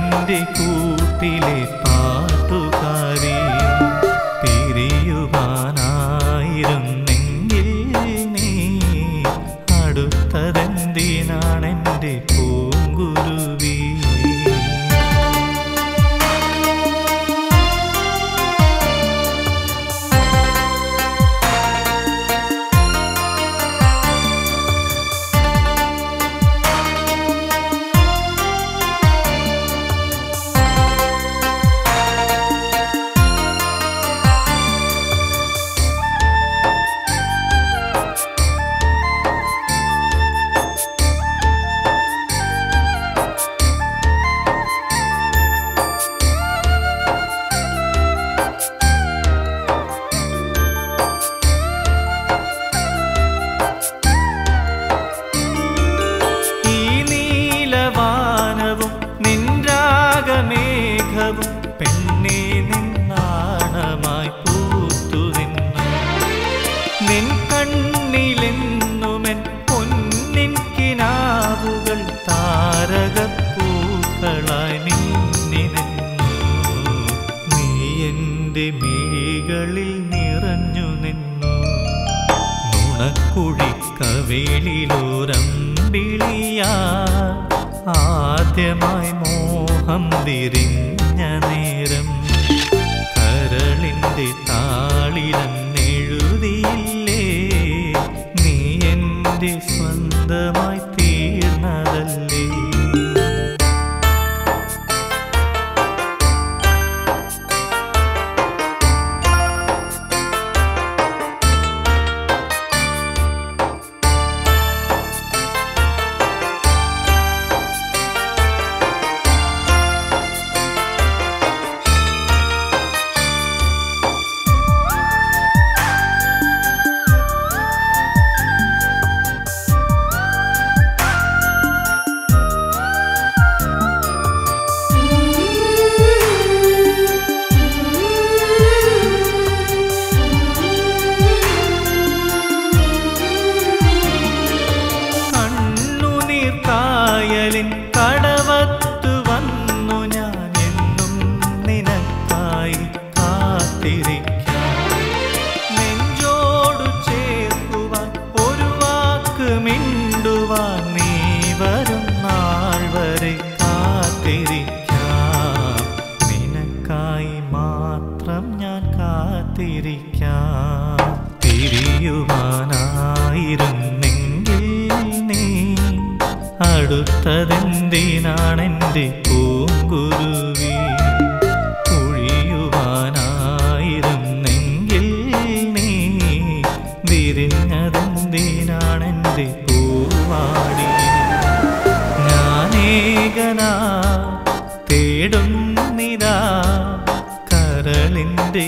കരളിന്റെ കൂട്ടിലെ പാട്ടുകാരി പിരിയുവാനായിരുന്നെങ്കിൽ നീ അടുത്തതെന്തിനാണെന്റെ പൂങ്കുരുവി പെണ്ണെ പൂത്തു നിറഞ്ഞു നിന്നു. നുണക്കുഴിക്കവേളിലോരമ്പിളിയാ ആദ്യമായി മോഹം വിരിഞ്ഞ in അടുത്തതെന്തിനാണെന്റെ പൂങ്കുരുവി? ഒഴിയുവാനായിരുന്നെങ്കിൽ നീ വിരിഞ്ഞതെന്തിനാണെന്റെ പൂവാടി? ഞാനേകനാ തേടുന്നിതാ കരളിന്റെ